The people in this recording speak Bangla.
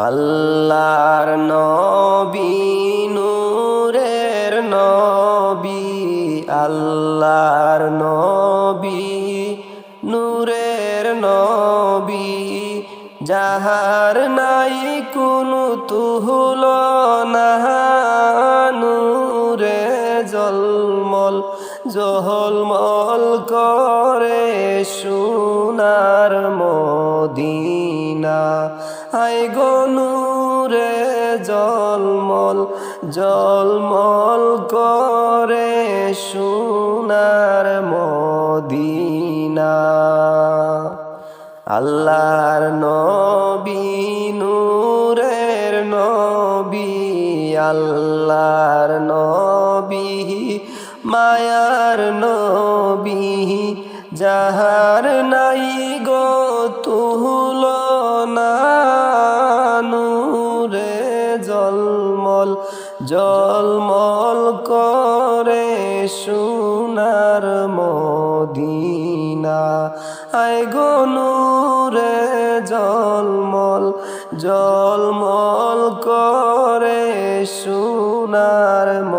আল্লাহর নবী নূরের নবী আল্লাহর নবী নূরের নবী যাহার নাই কোনো তুহুল জলমল, জহলমল করে সোনার মদিনা। আই গনুরে জলমল জলমল করে সোনার মদিনা। আল্লাহর নবী, নূরের নবী, আল্লাহর মায়ার নবী, যাহার নাই গো তুহুল নূরে জলমল জলমল করে সোনার মদিনা। আই গনুরে জলমল জলমল করে সোনার ম